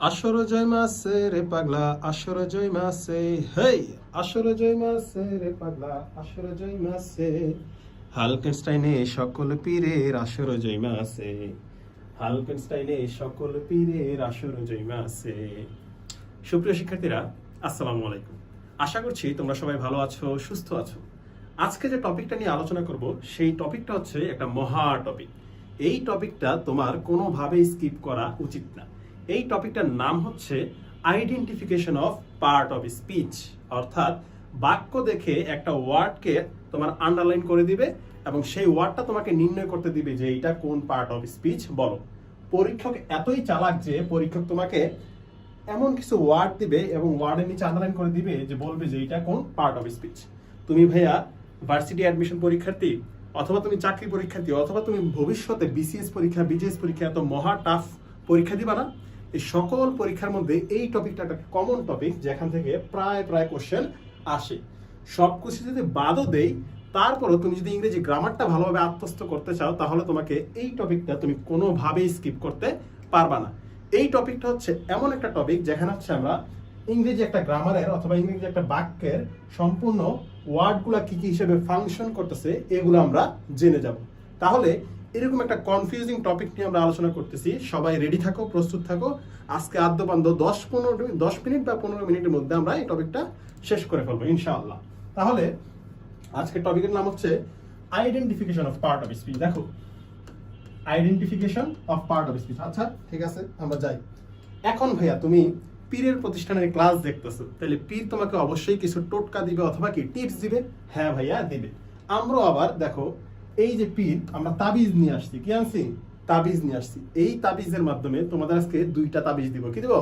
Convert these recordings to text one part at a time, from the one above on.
আসর জয় মাসে রে পাগলা, আসর জয় মাসে হেই, আসর জয় মাসে রে পাগলা, আসর জয় মাসে হালকেনস্টাইনে সকল পীরের আসর জয় মাসে হালকেনস্টাইনে সকল পীরের আসর জয় মাসে সুপ্রিয় শিক্ষার্থীরা, আসসালামু আলাইকুম। আশা করছি তোমরা সবাই ভালো আছো, সুস্থ আছো। আজকে যে টপিকটা নিয়ে আলোচনা করব, সেই টপিকটা হচ্ছে একটা মহা টপিক। এই টপিকটা তোমার কোনোভাবেই স্কিপ করা উচিত না। এই টপিকটার নাম হচ্ছে identification of part of speech. অর্থাৎ বাক্য দেখে একটা ওয়ার্ডকে তোমার আন্ডারলাইন করে দিবে এবং সেই ওয়ার্ডটা তোমাকে নির্ণয় করতে দিবে যে এটা কোন পার্ট অফ স্পিচ বলো। পরীক্ষক এতই চালাক যে পরীক্ষক তোমাকে এমন কিছু ওয়ার্ড দিবে এবং ওয়ার্ডের নিচে আন্ডারলাইন করে দিবে যে বলবে যে এটা কোন পার্ট অফ স্পিচ। তুমি ভাইয়া ভার্সিটি অ্যাডমিশন পরীক্ষার্থী অথবা তুমি চাকরি পরীক্ষার্থী অথবা তুমি ভবিষ্যতে বিসিএস পরীক্ষা, বিজেএস পরীক্ষা, এত মহা টাফ পরীক্ষা দিবা না। এই সকল পরীক্ষার মধ্যে এই টপিকটা একটা কমন টপিক যেখান থেকে প্রায় প্রায় কোশ্চেন আসে। সব কিছু যদি বাদও দেই, তারপরও তুমি যদি ইংরেজি গ্রামারটা ভালোভাবে আত্মস্থ করতে চাও, তাহলে তোমাকে এই টপিকটা তুমি কোনোভাবেই স্কিপ করতে পারবা না। এই টপিকটা হচ্ছে এমন একটা টপিক যেখানে হচ্ছে আমরা ইংরেজি একটা গ্রামারের অথবা ইংরেজি একটা বাক্যের সম্পূর্ণ ওয়ার্ডগুলা কি কি হিসেবে ফাংশন করতেছে, এগুলো আমরা জেনে যাব। তাহলে এরকম একটা কনফিউজিং টপিক নিয়ে আমরা আলোচনা করতেছি। সবাই রেডি থাকো, প্রস্তুত থাকো। আজকে আদ্যপান্ত দশ পনেরো দশ মিনিট বা পনেরো মিনিটের মধ্যে আমরা এই টপিকটা শেষ করে ফেলব, ইনশাআল্লাহ। তাহলে আজকের টপিকের নাম হচ্ছে identification of part of speech দেখো identification of part of speech আচ্ছা ঠিক আছে, আমরা যাই। এখন ভাইয়া, তুমি পীরের প্রতিষ্ঠানের ক্লাস দেখতেছো। তাহলে পীর তোমাকে অবশ্যই কিছু টোটকা দিবে অথবা কি টিপস দিবে? হ্যাঁ ভাইয়া, দিবে। আমরাও আবার, দেখো এই যে পীর আমরা তাবিজ নিয়ে আসছি। কি আনছি? তাবিজ নিয়ে আসছি। এই তাবিজের মাধ্যমে তোমাদের আজকে দুইটা তাবিজ দিব। কি দিব?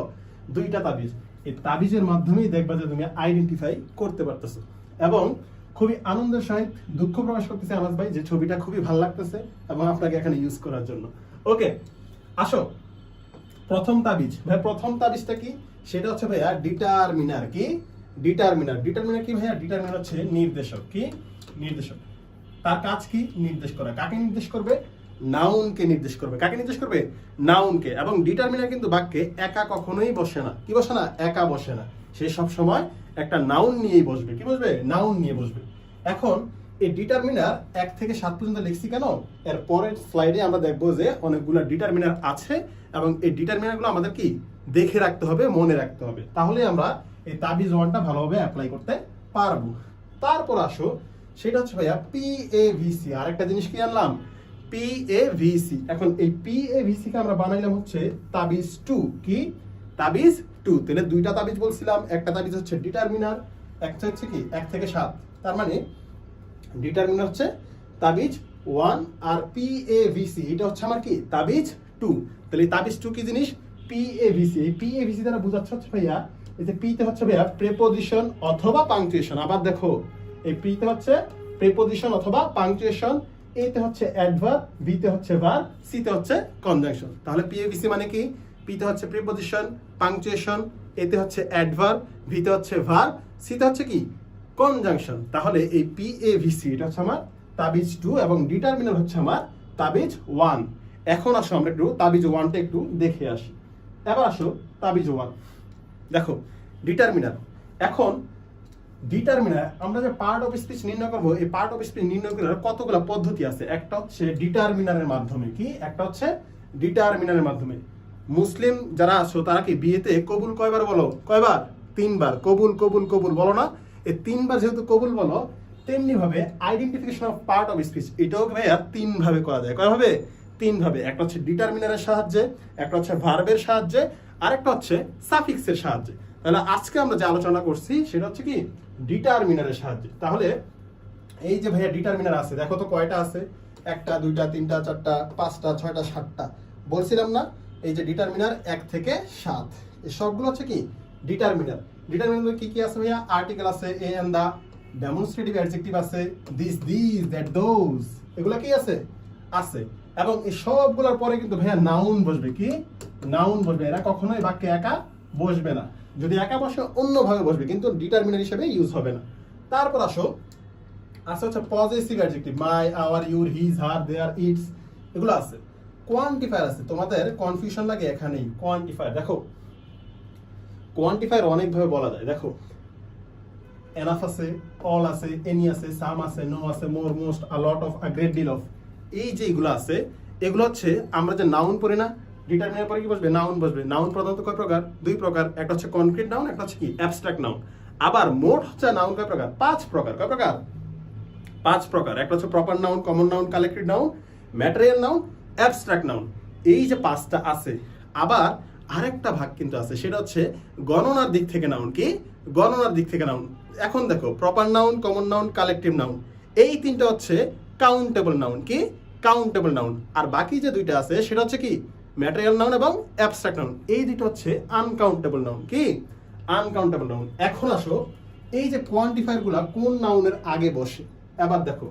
দুইটা তাবিজ। এই তাবিজের মাধ্যমেই দেখবা যে তুমি আইডেন্টিফাই করতে পারতেছো। এবং খুবই আনন্দের সহিত দুঃখ প্রকাশ করতেছে আনাস ভাই, যে ছবিটা খুবই ভালো লাগতেছে এবং আপনাকে এখানে ইউজ করার জন্য। ওকে আসো। প্রথম তাবিজ। ভাই, প্রথম তাবিজটা কি? সেটা হচ্ছে ভাইয়া ডিটারমিনার কি? ডিটারমিনার ডিটারমিনার কি ভাইয়া? ডিটারমিনার হচ্ছে নির্দেশক, কি? নির্দেশক। তার কাজ কি? নির্দেশ করা। কাকে নির্দেশ করবে? নাউনকে নির্দেশ করবে। কাকে নির্দেশ করবে? নাউনকে। এবং ডিটারমিনার কিন্তু বাক্যে একা কখনোই বসে না। কি বসে না? একা বসে না। সে সব সময় একটা নাউন নিয়েই বসবে। কি বসবে? নাউন নিয়ে বসবে। এখন এই ডিটারমিনার এক থেকে সাত পর্যন্ত লিখছি কেন? এর পরের স্লাইডে আমরা দেখব যে অনেকগুলো ডিটারমিনার আছে এবং এই ডিটারমিনারগুলো আমাদের কি? দেখে রাখতে হবে, মনে রাখতে হবে। তাহলে আমরা এই তাবিজ ওয়ানটা ভালোভাবে অ্যাপ্লাই করতে পারব। তারপর আসো সেটা হচ্ছে ভাইয়া পি এ ভিসি আরেকটা জিনিস কি আনলাম পি এ ভিসি এখন এই পি এ ভিসি কে আমরা বানাইলাম হচ্ছে তাবিজ টু। কি? তাবিজ টু। তাহলে দুইটা তাবিজ বলছিলাম, একটা তাবিজ হচ্ছে ডিটারমিনার, একটা হচ্ছে কি? এক থেকে সাত। তার মানে ডিটারমিনার হচ্ছে তাবিজ one R P A V C এটা হচ্ছে আমার কি? তাবিজ টু। তাহলে তাবিজ টু কি জিনিস? পি এ ভিসি এই পি এ ভিসি দ্বারা বোঝাচ্ছে হচ্ছে ভাইয়া, এই যে পিতে হচ্ছে ভাইয়া প্রেপোজিশন অথবা পাংচুয়েশন আবার দেখো এই পিতে হচ্ছে প্রেপোজিশন অথবা পাংচুয়েশন এতে হচ্ছে অ্যাডভার্ব বিতে হচ্ছে ভার সিতে হচ্ছে কনজাংশন তাহলে পি এ ভিসি মানে কি? পিতে হচ্ছে প্রিপোজিশন পাংচুয়েশন এতে হচ্ছে অ্যাডভার্ব ভিতে হচ্ছে ভার সিতে হচ্ছে কি? কনজাংশন তাহলে এই পি এ ভিসি এটা হচ্ছে আমার তাবিজ টু এবং ডিটারমিনার হচ্ছে আমার তাবিজ ওয়ান এখন আসো আমরা একটু তাবিজ ওয়ানটা একটু দেখে আসি। এবার আসো তাবিজ ওয়ান দেখো ডিটারমিনার এখন ডিটারমিনার আমরা যে পার্ট অফ স্পিচ নির্ণয় করব, এই পার্ট অফ স্পিচ নির্ণয় করার কতগুলো পদ্ধতি আছে? একটা হচ্ছে ডিটারমিনারের মাধ্যমে কি? একটা হচ্ছে ডিটারমিনারের মাধ্যমে। মুসলিম যারা আছো, তারা কি বিয়েতে কবুল কয়বার বলো? কয়বার? তিনবার। কবুল কবুল কবুল বলো না। এই তিনবার যেহেতু কবুল বলো তেমনি ভাবে identification of part of speech এটাও ভাইয়া তিন ভাবে করা যায়। কয়ভাবে? তিন ভাবে একটা হচ্ছে ডিটারমিনারের সাহায্যে, একটা হচ্ছে ভার্বের সাহায্যে, আরেকটা হচ্ছে সাফিক্সের সাহায্যে। তাহলে আজকে আমরা যে আলোচনা করছি, সেটা হচ্ছে কি? ডিটারমিনারের সাহায্যে। তাহলে এই যে ভাইয়া ডিটারমিনার আছে, দেখো তো কয়টা আছে? একটা, দুইটা, তিনটা, চারটা, পাঁচটা, ছয়টা, সাতটা। বলছিলাম না, এই যে ডিটারমিনার এক থেকে সাত। সবগুলো হচ্ছে কি? ডিটারমিনার। ডিটারমিনার কি কি আছে ভাইয়া? আর্টিকেল আছে, a and the, demonstrative adjective আছে, দিস দিস, দ্যাট, দোজ। এগুলো কি আছে? আছে। এবং এই সবগুলোর পরে কিন্তু ভাইয়া নাউন বসবে। কি? নাউন বসবে। এরা কখনোই বাক্যে একা বসবে না। যদি একা বসে অন্যভাবে বসবে, কিন্তু ডিটারমিনার হিসেবে ইউজ হবে না। তারপর আসো আছে হচ্ছে positive adjective my our your his her their its এগুলো আছে। কোয়ান্টিফায়ার আছে। তোমাদের কনফিউশন লাগে এখানেই। কোয়ান্টিফায়ার দেখো কোয়ান্টিফায়ার অনেকভাবে বলা যায়। দেখো এনাফ আছে অল আছে এনি আছে সাম আছে নো আছে more most a lot of a great deal of এই যে এগুলো আছে, এগুলো হচ্ছে আমরা যে নাউন পড়ি না ডিটারমিনার পরে কি বসবে? নাউন বসবে। নাউন প্রধানত কয় প্রকার? দুই প্রকার। একটা হচ্ছে কনক্রিট নাউন একটা হচ্ছে কি? অ্যাবস্ট্রাক্ট নাউন আবার মোট হচ্ছে নাউন কয় প্রকার? পাঁচ প্রকার। কয় প্রকার? পাঁচ প্রকার। একটা হচ্ছে proper noun common noun collected noun material noun abstract noun এই যে পাঁচটা আছে, আবার আরেকটা ভাগ কিন্তু আছে। সেটা হচ্ছে গণনার দিক থেকে নাউন কি? গণনার দিক থেকে নাউন এখন দেখো proper noun common noun collective noun এই তিনটা হচ্ছে কাউন্টেবল নাউন কি? কাউন্টেবল নাউন আর বাকি যে দুইটা আছে, সেটা হচ্ছে কি? ম্যাটেরিয়াল নাউন এবং অ্যাবস্ট্রাক্ট নাউন এই দুটো হচ্ছে আনকাউন্টেবল নাউন কি? আনকাউন্টেবল নাউন এখন আসো, এই যে কোয়ান্টিফায়ারগুলা কোন নাউনের আগে বসে? এবার দেখো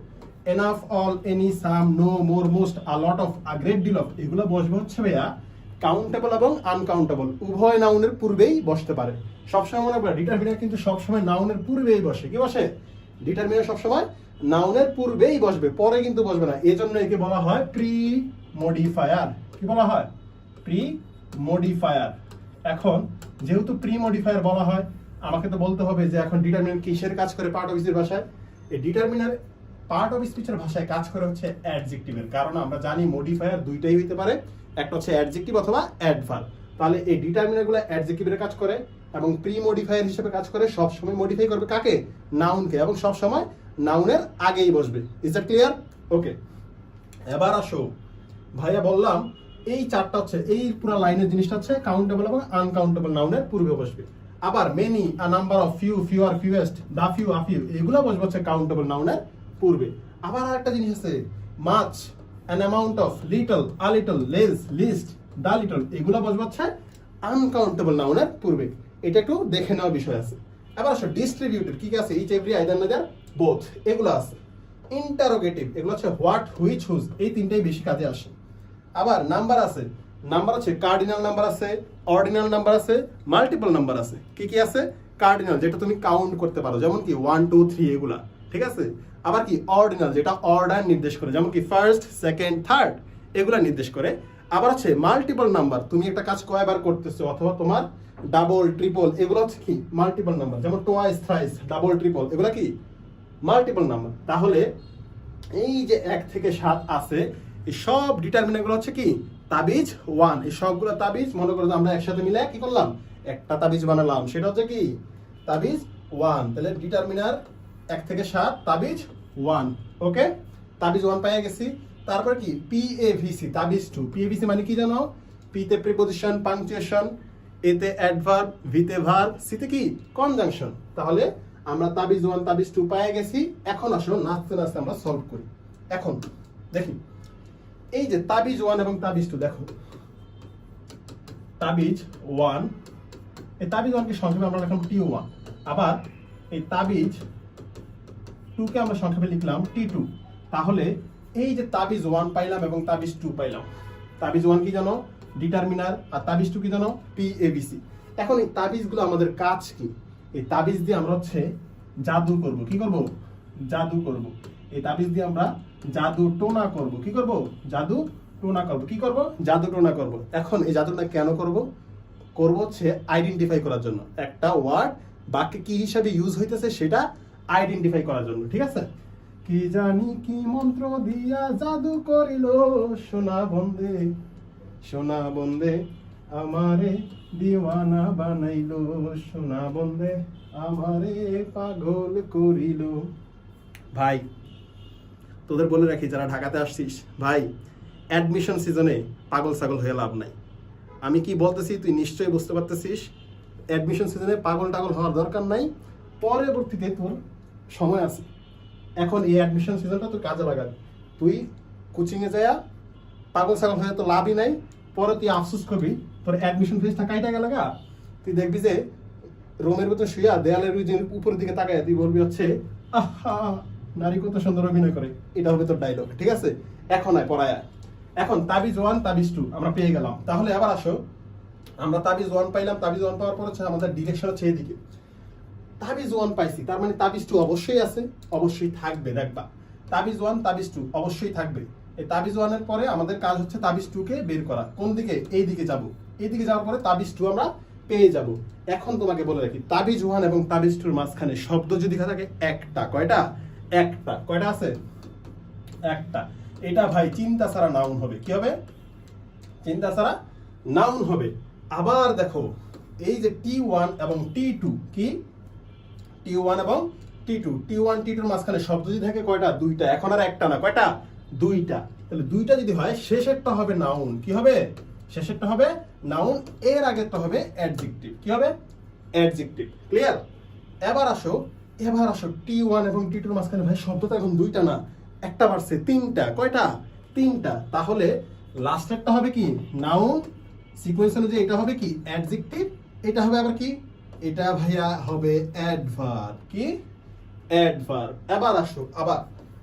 enough all any some no more most a lot of a great deal of এগুলো বসবে হচ্ছে ভাইয়া কাউন্টেবল এবং আনকাউন্টেবল উভয় নাউনের পূর্বেই বসতে পারে। সবসময় মনে রাখবে ডিটারমিনার কিন্তু সবসময় নাউনের পূর্বেই বসে। কি বসে? ডিটারমিনার সবসময় নাউনের পূর্বেই বসবে, পরে কিন্তু বসবে না। এই জন্য একে বলা হয় প্রি মডিফায়ার, কি বলা হয়? প্রি মডিফায়ার এখন যেহেতু প্রি মডিফায়ার বলা হয়, আমাকে তো বলতে হবে যে এখন ডিটারমিনার কিসের কাজ করে পার্ট অফ স্পিচের ভাষায়? এই ডিটারমিনার পার্ট অফ স্পিচের ভাষায় কাজ করে হচ্ছে অ্যাডজেক্টিভের কারণ আমরা জানি মডিফায়ার দুইটাই হইতে পারে, একটা হচ্ছে অ্যাডজেক্টিভ অথবা অ্যাডভার্ব তাহলে এই ডিটারমিনারগুলো অ্যাডজেক্টিভের কাজ করে এবং প্রি মডিফায়ার হিসেবে কাজ করে সব সময় মডিফাই করবে কাকে? নাউনকে এবং সব সময় নাউনের আগেই বসবে। ইজ দ্যাট ক্লিয়ার ওকে এবার আসো। ভাইয়া বললাম, এই চারটা হচ্ছে, এই পুরো লাইনের জিনিসটা হচ্ছে কাউন্টেবল এবং আনকাউন্টেবল নাউনের পূর্বে বসবে। আবার many a number of few few R fewest the few a few এগুলো বসবে হচ্ছে কাউন্টেবল নাউনের পূর্বে। আবার আরেকটা জিনিস আছে much an amount of little a little less least the little এগুলো বসবে হচ্ছে আনকাউন্টেবল নাউনের পূর্বে। এটা একটু দেখে নেওয়ার বিষয় আছে। এবার আসো ডিস্ট্রিবিউটেড কি কি আছে? Each every either neither both এগুলো আছে। ইন্টারোগেটিভ এগুলো হচ্ছে হোয়াট হুইচ হুজ এই তিনটাই বেশি কাজে আসে। আবার নাম্বার আছে। নাম্বার আছে কার্ডিনাল নাম্বার আছে অর্ডিনাল নাম্বার আছে মাল্টিপল নাম্বার আছে। কি কি আছে? কার্ডিনাল যেটা তুমি কাউন্ট করতে পারো। যেমন কি ওয়ান টু থ্রি এগুলা। ঠিক আছে? আবার কি অর্ডিনাল যেটা অর্ডার নির্দেশ করে। যেমন কি ফার্স্ট সেকেন্ড থার্ড এগুলা নির্দেশ করে। আবার হচ্ছে মাল্টিপল নাম্বার। তুমি একটা কাজ কয়বার করতেছো? অথবা তোমার ডাবল ট্রিপল এগুলো হচ্ছে কি? Multiple number. যেমন টোয়াইস থ্রাইস ডাবল ট্রিপল এগুলো কি? Multiple number. তাহলে এই যে এক থেকে সাত আছে এই সব ডিটারমিনারগুলো হচ্ছে কি? তাবিজ ওয়ান এই সবগুলো তাবিজ, মনে করো আমরা একসাথে মিলে কি করলাম? একটা তাবিজ বানালাম। সেটা হচ্ছে কি? তাবিজ ওয়ান তাহলে ডিটারমিনার এক থেকে সাত, তাবিজ ওয়ান ওকে তাবিজ ওয়ান পাইয়া গেছি। তারপর কি? পি এ ভিসি তাবিজ two P A V C মানে কি জানো? পিতে প্রিপোজিশন পাংচুয়েশন এতে অ্যাডভার্ব ভিতে ভার সিতে কি? কনজাংশন তাহলে আমরা তাবিজ ওয়ান তাবিজ টু পাইয়া গেছি। এখন আসো নাচতে নাচতে আমরা সলভ করি। এখন, দেখি। এই যে তাবিজ ওয়ান এবং তাবিজ টু, দেখো। তাবিজ ওয়ান, এই তাবিজ ওয়ানকে সংক্ষেপে আমরা লিখলাম টি ওয়ান। আবার এই তাবিজ টুকে আমরা সংক্ষেপে লিখলাম টি টু। তাহলে এই যে তাবিজ ওয়ান পাইলাম এবং তাবিজ টু পাইলাম, তাবিজ ওয়ান কি জানো? ডিটারমিনার, আর তাবিজ টু কি জানো? পি এবিসি এখন এই তাবিজগুলো আমাদের কাজ কি? এই তাবিজ দিয়ে আমরা হচ্ছে জাদু করব। কি করব? জাদু করব। এই তাবিজ দিয়ে আমরা জাদু টোনা করব। কি করব? জাদু টোনা করব। কি করব? জাদু টোনা করব। এখন এই জাদুটা কেন করব? করব হচ্ছে আইডেন্টিফাই করার জন্য। একটা ওয়ার্ড বাক্যে কি হিসাবে ইউজ হইতেছে সেটা আইডেন্টিফাই করার জন্য, ঠিক আছে? কি জানি কি মন্ত্র দিয়া জাদু করিল সোনা বন্দে। সোনা বন্দে আমারে দিওয়ানা বানাইলো সোনা বন্দে আমারে পাগল করিল। ভাই তোদের বলে রাখি, যারা ঢাকাতে আসছিস, ভাই অ্যাডমিশন সিজনে পাগল ছাগল হয়ে লাভ নাই। আমি কি বলতেছি, তুই নিশ্চয়ই বুঝতে পারতেছিস অ্যাডমিশন সিজনে পাগল টাগল হওয়ার দরকার নাই, পরবর্তীতে তোর সময় আছে। এখন এই অ্যাডমিশন সিজনটা তুই কাজে লাগাবি। তুই কোচিংয়ে যায়া, পাগল ছাগল হয়ে তো লাভই নাই, পরে তুই আফসোস করবি, তোর অ্যাডমিশন ফিসটা কাইটা গেল গা। তুই দেখবি যে রোমের ভিতর শুয়া দেয়ালের উপরের দিকে তাকায় তুই বলবি হচ্ছে, আহা নারী কত সুন্দর অভিনয় করে। এটা হবে তোর ডায়লগ ঠিক আছে? এখন আয় পড়ায় এখন তাবিজ ওয়ান তাবিজ টু আমরা পেয়ে গেলাম। তাহলে আবার আসো। আমরা তাবিজ ওয়ান পাইলাম, তাবিজ ওয়ান পাওয়ার পর হচ্ছে আমাদের ডিরেকশন হচ্ছে এদিকে তাবিজ ওয়ান পাইছি, তার মানে তাবিজ টু অবশ্যই আছে, অবশ্যই থাকবে, দেখবা। তাবিজ ওয়ান তাবিজ টু অবশ্যই থাকবে। এই তাবিজ ওয়ানের পরে আমাদের কাজ হচ্ছে তাবিজ টু কে বের করা। কোন দিকে? এই দিকে যাব। এই দিকে যাওয়ার পরে তাবিজ টু আমরা পেয়ে যাব। এখন তোমাকে বলে রাখি, তাবিজ ওয়ান এবং তাবিজ টুর মাঝখানে শব্দ যদি থাকে, একটা, কয়টা? একটা। কয়টা আছে? একটা। এটা ভাই চিন্তা ছাড়া নাউন হবে। কি হবে? চিন্তা ছাড়া নাউন হবে। আবার দেখো, এই যে টি ওয়ান এবং টি টু কি? টি ওয়ান এবং টি টু টি ওয়ান টি টুর মাঝখানে শব্দ যদি থাকে কয়টা? দুইটা। এখন আর একটা না। কয়টা? দুইটা। তাহলে দুইটা যদি হয়, শেষেরটা হবে নাউন কি হবে? শেষেরটা হবে নাউন এর আগেরটা হবে অ্যাডজেক্টিভ কি হবে? অ্যাডজেক্টিভ ক্লিয়ার এবার আসো এবার আসো টি ওয়ান এবং টি টুর মাঝখানে ভাই, শব্দ তো এখন দুইটা না, একটা বাড়ছে, তিনটা, কয়টা? তিনটা। তাহলে লাস্টেরটা হবে কি? নাউন সিকোয়েন্স অনুযায়ী এটা হবে কি? অ্যাডজেক্টিভ এটা হবে আবার কি? এটা ভাইয়া হবে অ্যাডভার্ব কি? অ্যাডভার্ব এবার আসো, আবার।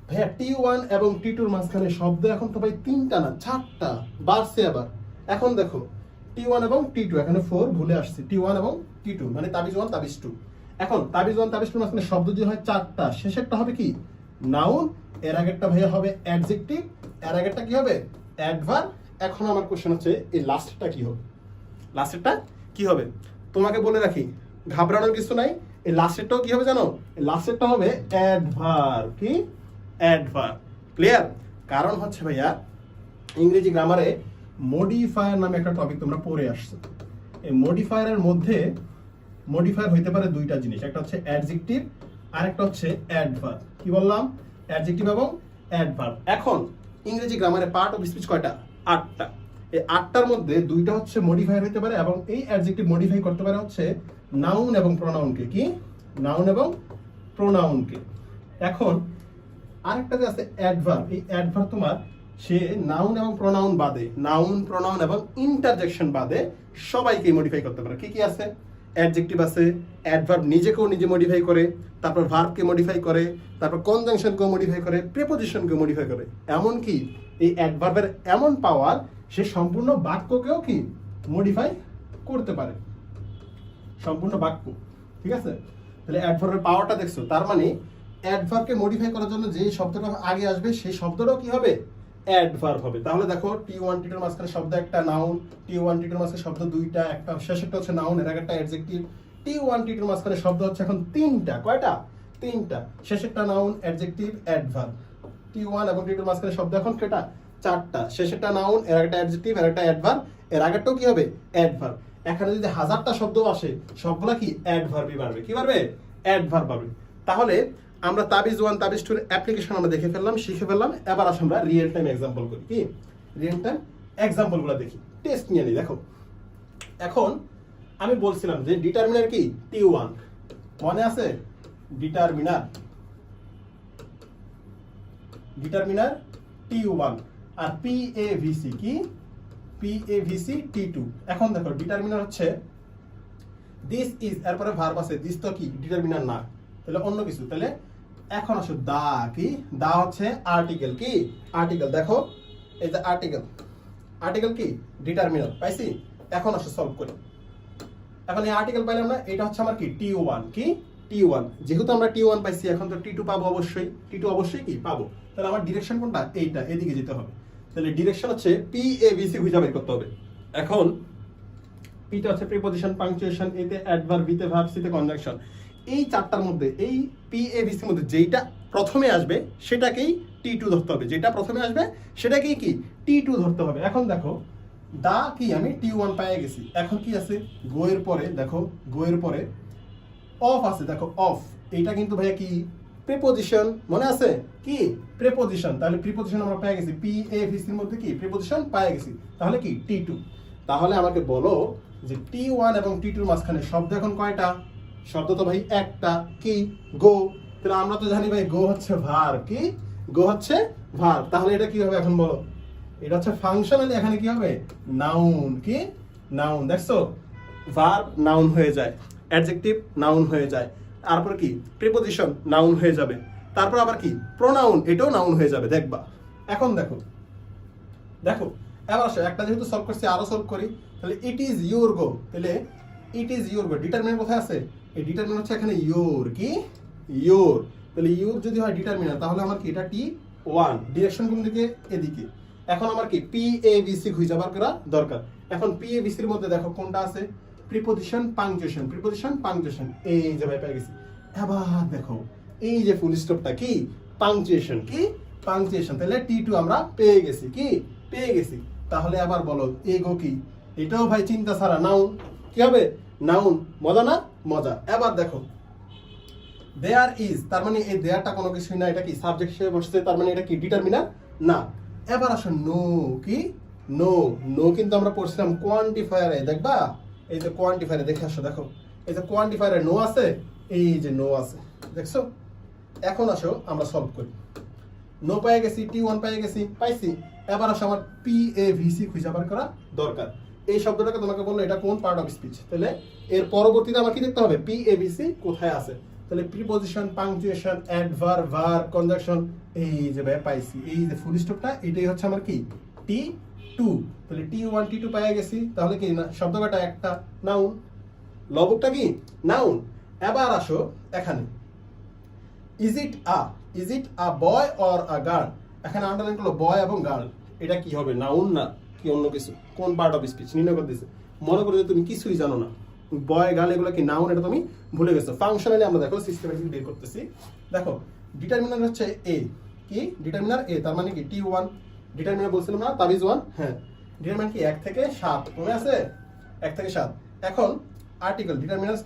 ভাইয়া টি ওয়ান এবং টি টুর মাঝখানে শব্দ এখন তো ভাই তিনটা না, চারটা, বাড়ছে আবার। এখন দেখো টি ওয়ান এবং টি টু এখানে ফোর ভুলে আসছে টি ওয়ান এবং টি টু মানে তাবিজ ওয়ান তাবিজ টু এখন তাবিজ ওয়ান, তাবিজ টুর মাঝখানে শব্দ যদি হয় চারটা। শেষেরটা হবে কি? নাউন এর আগেরটা ভাইয়া হবে অ্যাডজেক্টিভ এর আগেরটা কি হবে? অ্যাডভার্ব এখন আমার কোশ্চেন হচ্ছে, এই লাস্টটা কি হবে? লাস্টেরটা কি হবে? তোমাকে বলে রাখি, ঘাবড়ানোর কিছু নাই। এই লাস্টেরটাও কি হবে জানো? এই লাস্টেরটা হবে অ্যাডভার্ব কি? অ্যাডভার্ব ক্লিয়ার কারণ হচ্ছে ভাইয়া, ইংরেজি গ্রামারে মডিফায়ার নামে একটা টপিক তোমরা পড়ে আসছো। এই মডিফায়ারের মধ্যে মডিফায়ার হইতে পারে দুইটা জিনিস। একটা হচ্ছে অ্যাডজেক্টিভ আর একটা হচ্ছে অ্যাডভার্ব কি বললাম? অ্যাডজেক্টিভ এবং অ্যাডভার্ব এখন ইংরেজি গ্রামারে পার্ট অফ স্পিচ কয়টা? আটটা। এই আটটার মধ্যে দুইটা হচ্ছে মডিফায়ার হতে পারে এবং এই অ্যাডজেক্টিভ মডিফাই করতে পারে হচ্ছে নাউন এবং প্রোনাউনকে কি। নাউন এবং প্রোনাউনকে এখন আরেকটা যে আছে অ্যাডভার্ব এই অ্যাডভার্ব তোমার সে নাউন এবং প্রোনাউন বাদে নাউন প্রোনাউন এবং ইন্টারজেকশন বাদে সবাইকে মডিফাই করতে পারে। কি কি আছে? অ্যাডজেক্টিভ আছে অ্যাডভার্ব নিজেকেও নিজে মডিফাই করে, তারপর ভার্বকে মডিফাই করে, তারপর কনজাংশনকেও মডিফাই করে প্রেপোজিশনকেও মডিফাই করে। এমন কি? এই অ্যাডভার্বের এমন পাওয়ার সে সম্পূর্ণ বাক্যকেও কি? মডিফাই করতে পারে। সম্পূর্ণ বাক্য, ঠিক আছে? তাহলে অ্যাডভার্বের পাওয়ারটা দেখছ, তার মানে অ্যাডভার্বকে মডিফাই করার জন্য যে শব্দটা আগে আসবে, সেই শব্দটাও কি হবে? অ্যাডভার্ব হবে। তাহলে দেখো টি ওয়ান টি টুর মাঝখানে শব্দ একটা নাউন টি ওয়ান টি টুর মাঝখানে শব্দ দুইটা, একটা শেষেরটা হচ্ছে নাউন এর একটা অ্যাডজেক্টিভ টি ওয়ান টি টুর মাঝখানে শব্দ হচ্ছে এখন তিনটা, কয়টা? তিনটা। শেষেরটা noun adjective adverb T one এবং টি টুর মাঝখানে শব্দ এখন কেটা? চারটা। শেষেরটা নাউন এর একটা অ্যাডজেক্টিভ এর একটা অ্যাডভার্ব এর আগেরটাও কি হবে? অ্যাডভার্ব এখানে যদি হাজারটা শব্দ আসে, সবগুলা কি? অ্যাডভার্বই বাড়বে। কি বাড়বে? অ্যাডভার্ব পাবে তাহলে আমরা তাবিজ ওয়ান, তাবিজ টুর অ্যাপ্লিকেশন আমরা দেখে ফেললাম, শিখে ফেললাম। এবার আসো আমরা রিয়েল টাইম এক্সাম্পল করি, কি? রিয়েল টাইম এক্সাম্পলগুলো দেখি। টেস্ট নিয়ে নিই, দেখো। এখন আমি বলছিলাম যে ডিটারমিনার কি? টি ওয়ান মনে আছে? Determiner determiner T one R P A VC কি? P A V C T two এখন দেখো ডিটারমিনার হচ্ছে দিস ইজ এরপরে ভার্ব আছে দিস তো কি? ডিটারমিনার না। তাহলে অন্য কিছু। তাহলে এখন আসো দা কি? দা হচ্ছে আর্টিকেল কি? আর্টিকেল দেখো, এই যে আর্টিকেল আর্টিকেল কি? ডিটারমিনার পাইছি? এখন আসো সলভ করি। এখন এই আর্টিকেল পাইলাম না, এটা হচ্ছে আমার কি? টি ওয়ান কি? টি ওয়ান যেহেতু আমরা টি ওয়ান পাইছি, এখন তো টি টু পাবো অবশ্যই। টি টু অবশ্যই কি? পাবো। তাহলে আমার ডিরেকশন কোনটা? এইটা, এদিকে যেতে হবে। তাহলে ডিরেকশন হচ্ছে পি এ বি সি খুঁজে বের করতে হবে। এখন পিটা হচ্ছে প্রিপোজিশন পাংচুয়েশন এতে অ্যাডভার্ব বিতে ভার্ব সিতে কনজাংশন এই চারটার মধ্যে, এই পি এ বি সির মধ্যে যেইটা প্রথমে আসবে, সেটাকেই টি টু ধরতে হবে। যেটা প্রথমে আসবে, সেটাকেই কি? টি টু ধরতে হবে। এখন দেখো, দা কি, আমি টি ওয়ান পাইয়ে গেছি। এখন কি আছে? গোয়ের পরে, দেখো, গোয়ের পরে অফ আছে। দেখো অফ এইটা কিন্তু ভাইয়া কি? প্রিপোজিশন মনে আছে? কি? প্রিপোজিশন তাহলে প্রিপোজিশন আমরা পেয়ে গেছি। পি এ ভিসির মধ্যে কি? প্রিপোজিশন পেয়ে গেছি। তাহলে কি? টি টু তাহলে আমাকে বলো যে টি ওয়ান এবং টি টুর মাঝখানে শব্দ এখন কয়টা? শব্দ তো ভাই একটা, কি? গো। তাহলে আমরা তো জানি ভাই গো হচ্ছে ভার, কি? গো হচ্ছে ভার। তাহলে এটা কি হবে এখন বলো? এটা হচ্ছে ফাংশনালি এখানে কি হবে? নাউন কি? নাউন দেখছ ভার্ব নাউন হয়ে যায়। অ্যাডজেক্টিভ নাউন হয়ে যায়। তারপর কি? প্রিপোজিশন নাউন হয়ে যাবে। তারপর আবার কি? প্রোনাউন এটাও নাউন হয়ে যাবে, দেখবা। এখন দেখো। দেখো, এবার আসো, একটা যেহেতু সলভ করছি, আরও সলভ করি, তাহলে ইট ইজ ইউর গো তাহলে it is your go determiner কোথায় আছে? এই ডিটারমিনার হচ্ছে এখানে ইউর কি? ইউর তাহলে ইউর যদি হয় ডিটারমিনার তাহলে আমার কি এটা টি ওয়ান ডিরেকশন কোন দিকে? এদিকে। এখন আমার কি? পি এ বি সি খুঁজে বার করা দরকার। এখন পি এ বি সির মধ্যে দেখো কোনটা আছে? প্রিপোজিশন পাংচুয়েশন প্রিপোজিশন পাংচুয়েশন এই যে ভাই পেয়ে গেছি। এবার দেখো, এই যে ফুল স্টপটা কি? পাংচুয়েশন কি? পাংচুয়েশন তাহলে টি টু আমরা পেয়ে গেছি, কি? পেয়ে গেছি। তাহলে আবার বলো, এগো কি? এটাও ভাই চিন্তা ছাড়া, নাউন। কি হবে? নাউন মজা না? মজা। এবার দেখো। দেয়ার ইজ তার মানে এই দেয়ারটা কোনো কিছুই না। এটা কি সাবজেক্ট হিসেবে বসছে? তার মানে এটা কি ডিটারমিনার না। এবার আসো নো কি? নো নো কিন্তু আমরা পড়ছিলাম কোয়ান্টিফায়ারে দেখবা? এই যে কোয়ান্টিফায়ারে দেখে আসো, দেখো। এই যে কোয়ান্টিফায়ারে নো আছে, এই যে নো আছে। দেখছ? এখন আসো, আমরা সলভ করি। নো পেয়ে গেছি টি ওয়ান পেয়ে গেছি, পাইছি। এবার আসো আমার পি এ ভিসি খুঁজে বার করা দরকার। এই শব্দটাকে তোমাকে বলল, এটা কোন পার্ট অফ স্পিচ তাহলে এর পরবর্তীতে আমাকে দেখতে হবে? পি এ ভিসি কোথায় আছে? তাহলে প্রিপোজিশন পাংচুয়েশন অ্যাডভার ভার কনজাকশন এই যে ভাই পাইছি। এই যে ফুল স্টপটা এটাই হচ্ছে আমার কি? টি টু তাহলে টি ওয়ান টি টু পেয়ে গেছি। তাহলে কি না শব্দ কয়টা? একটা। নাউন লবকটা কি? নাউন এবার আসো এখানে। Is it a is it a boy or a girl এখানে আন্ডারলাইন করল বয় এবং গার্ল এটা কি হবে? নাউন না। কি অন্য কিছু? কোন পার্ট অফ স্পিচ নির্ণয় করে দিয়েছে মনে করো যে তুমি কিছুই জানো না। বয় গার্ল এগুলো কি নাউন এটা তুমি ভুলে গেছো। ফাংশনালি আমরা দেখো সিস্টেমেটিক বের করতেছি। দেখো ডিটারমিনার হচ্ছে এ কি? ডিটারমিনার এ তার মানে কি? টি ওয়ান ডিটারমিনার বলছিলাম না? তাবিজ ওয়ান হ্যাঁ। ডিটারমিনার কি? এক থেকে সাত। মনে আছে? এক থেকে সাত। এখন আর্টিকেল ডিটারমিনার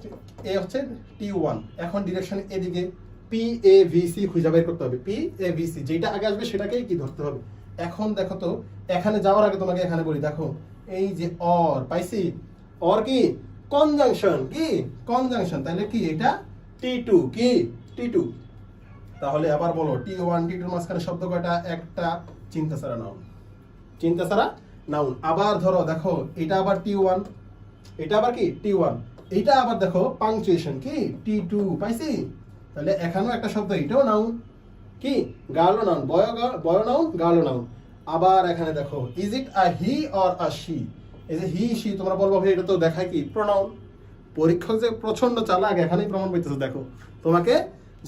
এ হচ্ছে টি ওয়ান এখন ডিরেকশন এদিকে পি এ ভি সি খুঁজে বের করতে হবে। পি এ ভি সি যেটা আগে আসবে সেটাকেই কি ধরতে হবে? এখন দেখো তো, এখানে যাওয়ার আগে তোমাকে এখানে বলি, দেখো, এই যে অর পাইছি? অর কি? কনজাংশন কি? কনজাংশন তাহলে কি এটা? টি টু কি? টি টু তাহলে আবার বলো টি ওয়ান টি টুর মাঝখানে শব্দ কয়টা? একটা চিন্তা ছাড়া নাউন চিন্তা ছাড়া নাউন আবার ধরো, দেখো, এটা আবার টি ওয়ান এটা আবার কি? টি ওয়ান এটা আবার দেখো পাংচুয়েশন কি? টি টু পাইছি? তাহলে এখানেও একটা শব্দ, এটাও নাউন কি? গার্লও নাউন। বয় বয় নাউন গার্লও নাউন। আবার এখানে দেখো is it a he or a she এই যে হি শি তোমরা বলব ভাই, এটা তো দেখায় কি? প্রোনাউন পরীক্ষক যে প্রচণ্ড চালাক, এখানেই প্রমাণ পাইতেছে, দেখো। তোমাকে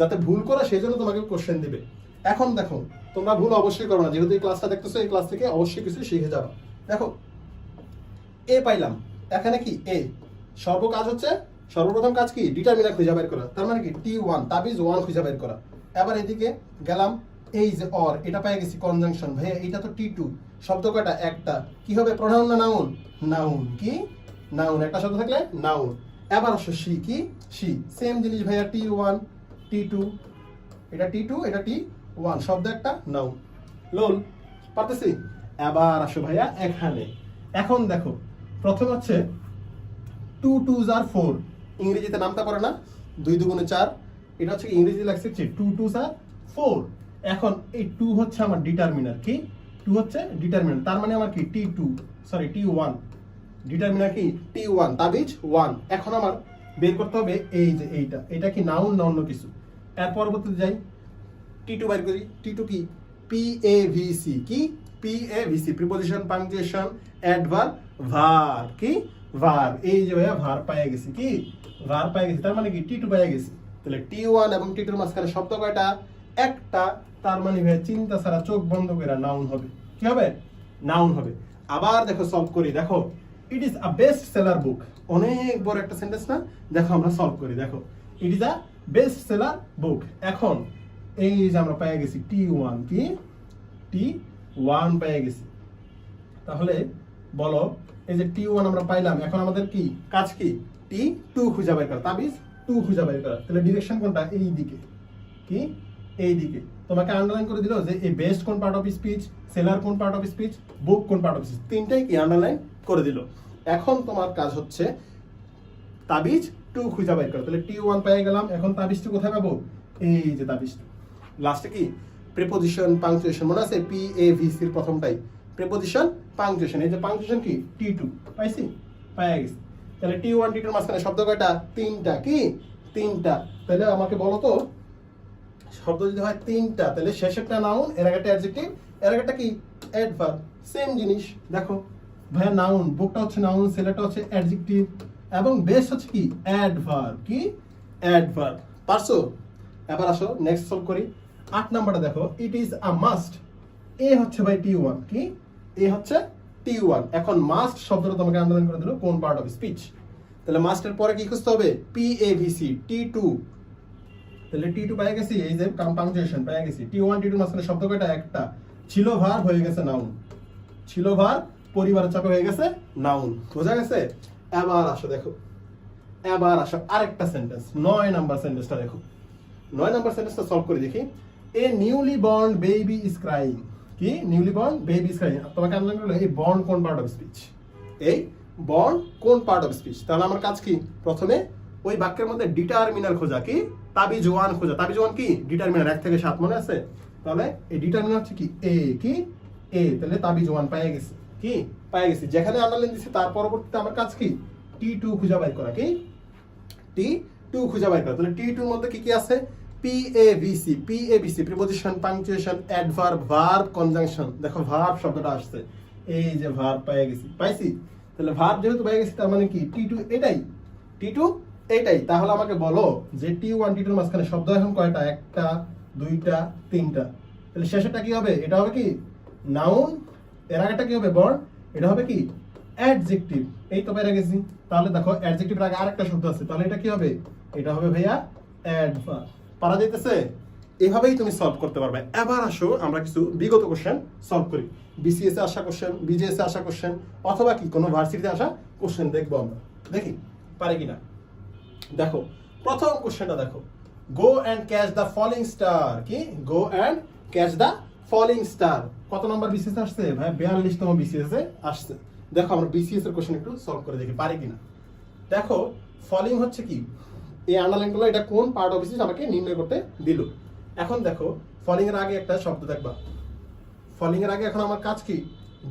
যাতে ভুল করে, সেই জন্য তোমাকে কোশ্চেন দিবে। এখন দেখো, তোমরা ভুল অবশ্যই করো না। যেহেতু এই ক্লাসটা দেখতেছো, এই ক্লাস থেকে অবশ্যই কিছু শিখে যাবে। দেখো এ পাইলাম। এখানে কি? এ সর্ব কাজ হচ্ছে, সর্বপ্রথম কাজ কি? ডিটারমিনার খুঁজে বের করা। তার মানে কি? টি ওয়ান তাবিজ ওয়ান খুঁজে বের করা। এবার এদিকে গেলাম, এই যে অর, এটা পেয়ে গেছি কনজাংশন ভাইয়া এটা তো টি টু শব্দ কয়টা? একটা। কি হবে? প্রোনাউন না নাউন নাউন কি? নাউন একটা শব্দ থাকলে নাউন এবার আসো সি, কি? সি। সেম জিনিস ভাইয়া টি ওয়ান টি টু এটা টি টু এটা টি ওয়ান শব্দ একটা নাউন লোন পারতেছি? এবার আসো ভাইয়া, এখানে। এখন দেখো, প্রথম হচ্ছে টু টু জার ফোর ইংরেজিতে নামতে পারে না। দুই দুগুণে চার। এটা হচ্ছে ইংরেজি লাগছে টু টু জার ফোর এখন এই টু হচ্ছে আমার ডিটারমিনার কি? টু হচ্ছে ডিটারমিনার তার মানে আমার কি? T two sorry T one determiner কি? টি ওয়ান তাবিজ ওয়ান এখন আমার বের করতে হবে এই যে এইটা। এটা কি নাউন না অন্য কিছু? এর পরবর্তীতে যাই। টি টু বাইর করি। টি টু কি? পি এ ভি সি কি? P A V C preposition punctuation adverb verb কি? ভার এই যে ভাইয়া ভার পাইয়া গেছি, কি? ভার পাইয়া গেছি, তার মানে কি? টি টু পাইয়া গেছি। তাহলে টি ওয়ান এবং টি টুর মাঝখানে শব্দ কয়টা? একটা। তার মানে ভাইয়া চিন্তা ছাড়া চোখ বন্ধ করে নাউন হবে। কি হবে? নাউন হবে। আবার দেখো সলভ করি। দেখো it is a best seller book অনেক বড় একটা সেন্টেন্স না? দেখো, আমরা সলভ করি। দেখো it is a best seller book এখন, এই যে আমরা পেয়ে গেছি টি ওয়ান কি? টি ওয়ান পেয়ে গেছি। তাহলে, বলো, এই যে টি ওয়ান আমরা পাইলাম। এখন আমাদের কি? কাজ কি? টি টু খুঁজে বের করা। তাবিজ টু খুঁজে বের করা তাহলে ডিরেকশন কোনটা? এই দিকে। কি? এই দিকে। তোমাকে আন্ডারলাইন করে দিল যে এই বেস্ট কোন পার্ট অফ স্পিচ সেলার কোন পার্ট অফ স্পিচ বুক কোন পার্ট অফ স্পিচ তিনটাই কি আন্ডারলাইন করে দিল। এখন তোমার কাজ হচ্ছে তাবিজ টু খুঁজে বের করা। তাহলে টি ওয়ান পেয়ে গেলাম। এখন তাবিজ টু কোথায় পাবো? এই যে তাবিজ টু লাস্টে কি? প্রিপোজিশন পাংচুয়েশন মনে আছে? পি এ ভি সির প্রথমটাই। প্রিপোজিশন পাংচুয়েশন এই যে পাংচুয়েশন কি? টি টু পাইছি? পাইয়া গেছি। তাহলে টি ওয়ান টি টুর মাঝখানে শব্দ কয়টা? তিনটা, কি? তিনটা। তাহলে আমাকে বলো তো, শব্দ যদি হয় তিনটা, তাহলে শেষেরটা নাউন এর আগেটা অ্যাডজেক্টিভ এর আগেটা কি? অ্যাডভার্ব সেম জিনিস। দেখো, ভাইয়া নাউন বুকটা হচ্ছে নাউন সেলেটা হচ্ছে অ্যাডজেক্টিভ এবং বেস হচ্ছে কি? অ্যাডভার্ব কি? অ্যাডভার্ব পারছ? এবার আসো নেক্সট সলভ করি। আট নাম্বারটা দেখো ইট ইজ আ মাস্ট এ হচ্ছে ভাই টি ওয়ান কি? এ হচ্ছে টি ওয়ান এখন মাস্ট শব্দটা তোমাকে আন্ডারলাইন করে দিল কোন পার্ট অফ স্পিচ তাহলে মাস্টের পরে কি খুঁজতে হবে? P A V C T two তাহলে টি টু পেয়ে গেছি, এই যে পাংচুয়েশন পেয়ে গেছি। টি ওয়ান টি টু মাঝখানে শব্দ কয়টা? একটা। ছিল ভার হয়ে গেছে নাউন ছিল ভার পরিবার চাপে হয়ে গেছে নাউন বোঝা গেছে? এবার আসো দেখো। এবার আসো আরেকটা সেন্টেন্স নয় নাম্বার সেন্টেন্সটা দেখো। নয় নাম্বার সেন্টেন্সটা সলভ করে দেখি। A newly born baby is crying কি? Newly born baby is crying তোমাকে আনলাম করল এই বর্ন কোন পার্ট অফ স্পিচ এই বর্ন কোন পার্ট অফ স্পিচ তাহলে আমার কাজ কি? প্রথমে ওই বাক্যের মধ্যে ডিটারমিনার খোঁজা, কি? তাবি ওয়ান খোঁজা। তাবি ওয়ান কি? ডিটারমিনার এক থেকে সাত মনে আছে? তাহলে এই ডিটারমিনার হচ্ছে কি? এ কি? এ তাহলে তাবি ওয়ান পাই গেছে। কি? পাই গেছে। যেখানে আন্ডারলাইন দিছি, তার পরবর্তীতে আমার কাজ কি? টি টু খুঁজে বাই করা, কি? টি টু খুঁজে বাই করা। তাহলে টি টুর মধ্যে কি কি আছে? P A V C P A V C preposition punctuation adverb verb conjunction দেখো ভার্ব শব্দটা আসছে। এই যে ভার্ব পেয়ে গেছি। পাইছি? তাহলে ভার্ব যেহেতু পেয়ে গেছি, তার মানে কি? টি টু এটাই। টি টু এটাই। তাহলে আমাকে বলো যে টি ওয়ান টি টুর মাঝখানে শব্দ এখন কয়টা? একটা, দুইটা, তিনটা। তাহলে শেষেরটা কি হবে? এটা হবে কি? নাউন এর আগেটা কি হবে? বর্ড এটা হবে কি? অ্যাডজেক্টিভ এই তো পেরে গেছি। তাহলে দেখো অ্যাডজেক্টিভের আগে আরেকটা শব্দ আছে। তাহলে এটা কি হবে? এটা হবে ভাইয়া অ্যাডভার্ব পারা যাইতেছে। এভাবেই তুমি সলভ করতে পারবে। এবার আসো, আমরা কিছু বিগত কোশ্চেন সলভ করি। বিসিএস এ আসা কোশ্চেন বিজেএস এ আসা কোশ্চেন অথবা কি, কোনো ভার্সিটিতে আসা কোশ্চেন দেখব আমরা। দেখি, পারে কিনা? দেখো, প্রথম কোশ্চেনটা দেখো। Go and catch the falling star কি? Go and catch the falling star কত নম্বর বিসিএস আসছে? ভাই, বিয়াল্লিশতম বিসিএস এ আসছে। দেখো, আমরা বিসিএস এর কোশ্চেন একটু সলভ করে দেখি, পারি কিনা? দেখো ফলিং হচ্ছে কি? এই আন্ডারলাইনগুলো, এটা কোন পার্ট অফ স্পিচ আমাকে নির্ণয় করতে দিল? এখন দেখো ফলিং এর আগে একটা শব্দ দেখবা। ফলিং এর আগে এখন আমার কাজ কি?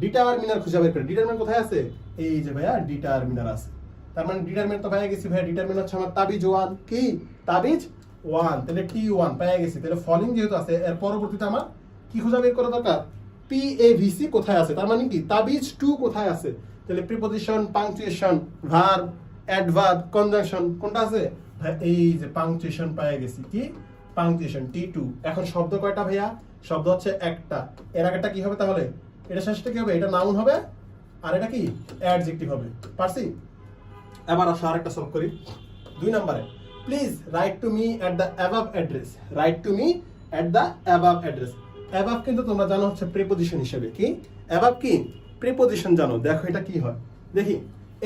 ডিটারমিনার খুঁজে বের করে। ডিটারমিনার কোথায় আছে? এই যে ভাইয়া ডিটারমিনার আছে। তার মানে ডিটারমিনার তো পাইয়া গেছি ভাইয়া। ডিটারমিনার হচ্ছে আমার তাবিজ ওয়ান। কি? তাবিজ ওয়ান। তাহলে টি ওয়ান পাইয়া গেছি। তাহলে ফলিং যেহেতু আছে, এর পরবর্তীতে আমার কি খুঁজে বের করা দরকার? পি এ ভিসি কোথায় আছে? তার মানে কি? তাবিজ টু কোথায় আছে? তাহলে preposition punctuation verb adverb conjunction কোনটা আছে? এই যে পাংচুয়েশন পাইয়া গেছি কি? পাংচুয়েশন টি টু এখন শব্দ কয়টা ভাইয়া? শব্দ হচ্ছে একটা। এর আগেটা কি হবে তাহলে? এটা শেষটা কি হবে? এটা নাউন হবে? আর এটা কি? অ্যাডজেক্টিভ হবে। পারছি? এবার আসো আরেকটা সলভ করি। দুই নম্বরে। Please write to me at the above address write to me at the above address above কিন্তু তোমরা জানো হচ্ছে প্রিপোজিশন হিসেবে। কি? অ্যাবাভ কি? প্রিপোজিশন জানো। দেখো এটা কি হয়। দেখি।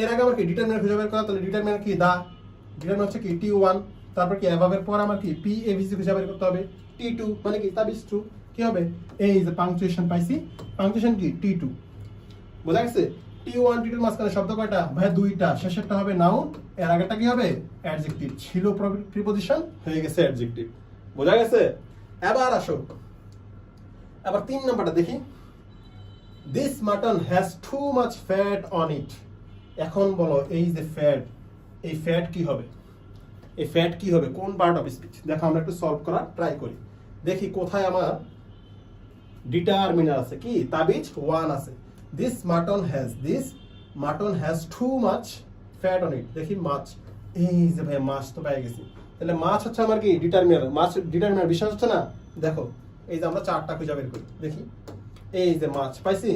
এর আগে আমাকে ডিটারমিনার খুঁজে বের করা। তাহলে ডিটারমিনার কি? দা ডিটারমিনার হচ্ছে কি টি ওয়ান তারপর কি অ্যাবাভের পর আমার কি পি এ ভিসি খুঁজে বের করতে হবে। টি টু মানে কি তাবিজ টু কি হবে? এই যে পাংচুয়েশন পাইছি। পাংচুয়েশন কি? টি টু বোঝা গেছে? টি ওয়ান টি টুর মাঝখানে শব্দ কয়টা? ভাই দুইটা। শেষেরটা হবে নাউন এর আগেরটা কি হবে? অ্যাডজেক্টিভ ছিল প্রিপোজিশন হয়ে গেছে অ্যাডজেক্টিভ বোঝা গেছে? এবার আসো এবার তিন নাম্বারটা দেখি। This mutton has too much fat on it এখন বলো, এই যে ফ্যাট এই ফ্যাট কি হবে? এই ফ্যাট কি হবে? কোন পার্ট অফ স্পিচ দেখো, আমরা একটু সলভ করার ট্রাই করি। দেখি কোথায় আমার ডিটারমিনার আছে। কি? তাবিজ ওয়ান আছে। This mutton has this mutton has too much fat on it দেখি মাছ। এই যে ভাই মাছ তো পেয়ে গেছি। তাহলে মাছ হচ্ছে আমার কি? ডিটারমিনার মাছ ডিটারমিনার বিশ্বাস হচ্ছে না? দেখো, এই যে আমরা চারটা খুঁজে বের করি। দেখি। এই যে মাছ, পাইছি?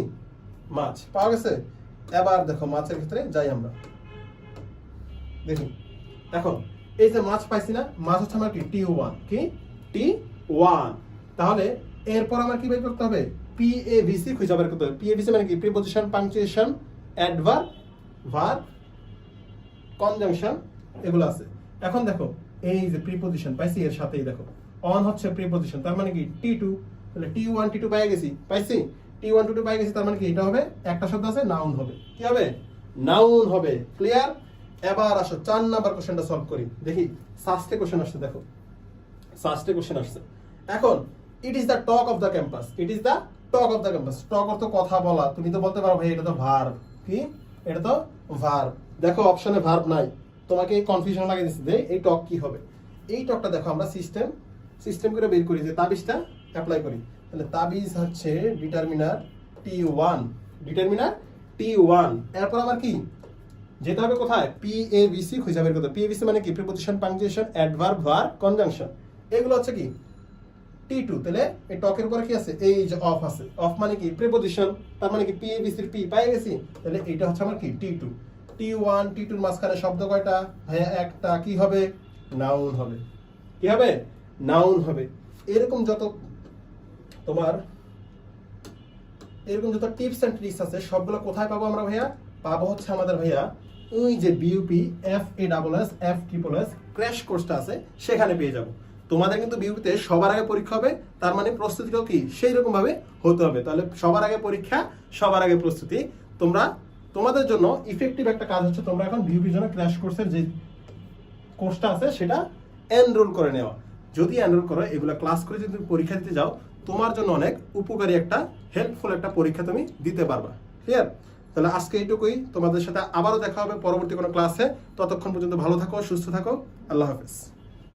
মাছ, পাওয়া গেছে? এবার দেখো মাছের ক্ষেত্রে যাই আমরা। দেখি এখন, এই যে মাছ পাইছি না, মাছ হচ্ছে আমার কি? টি ওয়ান কি? টি ওয়ান তাহলে, এরপর আমার কি বের করতে হবে? পি এ ভিসি খুঁজে বের করতে হবে। পি এ ভিসি মানে কি? Preposition punctuation adverb verb conjunction এগুলো আছে। এখন দেখো, এই যে প্রিপোজিশন পাইছি, এর সাথেই দেখো। অন হচ্ছে প্রিপোজিশন তার মানে কি? টি টু তাহলে টি ওয়ান টি টু পাই গেছি। পাইছি? টি ওয়ান টু টু পাই গেছি, তার মানে কি? এটা হবে, একটা শব্দ আছে নাউন হবে। কি হবে? নাউন হবে। ক্লিয়ার এবার আসো, চার নাম্বার কোশ্চেনটা সলভ করি। দেখি সাস্টে কোশ্চেন আসছে, দেখো। সাস্টে কোশ্চেন আসছে। এখন it is the talk of the campus it is the talk of the campus talk অর্থ কথা বলা, তুমি তো বলতে পারো, ভাই, এটা তো ভার্ব কি? এটা তো ভার্ব দেখো অপশনে ভার্ব নাই। তোমাকে এই কনফিউশন লাগিয়ে দিচ্ছে যে এই টক কি হবে। এই টকটা দেখো, আমরা সিস্টেম সিস্টেম করে বের করি যে তাবিজটা অ্যাপ্লাই করি। তাহলে তাবিজ হচ্ছে determiner T one determiner T one এরপর আমার কি? যেতে হবে কোথায়? পি এ বি সি খুঁজে বের করতে পি এ বি সি মানে কি? Preposition punctuation adverb verb conjunction এগুলো হচ্ছে কি? টি টু তাহলে এই টকের উপরে কি আছে? এই যে অফ আছে। অফ মানে কি? প্রিপোজিশন তার মানে কি? পি এ বি সির পি পাই গেছি? তাহলে এটা হচ্ছে আমার কি? T two T one T টুর মাঝখানে শব্দ কয়টা? ভাইয়া একটা। কি হবে? নাউন হবে। কি হবে? নাউন হবে। এরকম যত তোমার, এরকম যত টিপস এন্ড ট্রিক্স আছে, সবগুলো কোথায় পাবো আমরা ভাইয়া? পাবো হচ্ছে আমাদের ভাইয়া ওই যে BUP F A double S F triple S crash কোর্সটা আছে, সেখানে পেয়ে যাব। তোমাদের কিন্তু বিউপিতে সবার আগে পরীক্ষা হবে, তার মানে প্রস্তুতিটাও কি? সেই রকম ভাবে হতে হবে। তাহলে সবার আগে পরীক্ষা, সবার আগে প্রস্তুতি। তোমরা, তোমাদের জন্য ইফেক্টিভ একটা কাজ হচ্ছে, তোমরা এখন বিউপির জন্য ক্র্যাশ কোর্সের যে কোর্সটা আছে, সেটা এনরোল করে নেওয়া। যদি এনরোল করো, এগুলা ক্লাস করে যদি তুমি পরীক্ষা দিতে যাও, তোমার জন্য অনেক উপকারী একটা হেল্পফুল একটা পরীক্ষা তুমি দিতে পারবা। ক্লিয়ার তাহলে আজকে এইটুকুই। তোমাদের সাথে আবারও দেখা হবে পরবর্তী কোনো ক্লাসে ততক্ষণ পর্যন্ত ভালো থাকো, সুস্থ থাকো। আল্লাহ হাফেজ।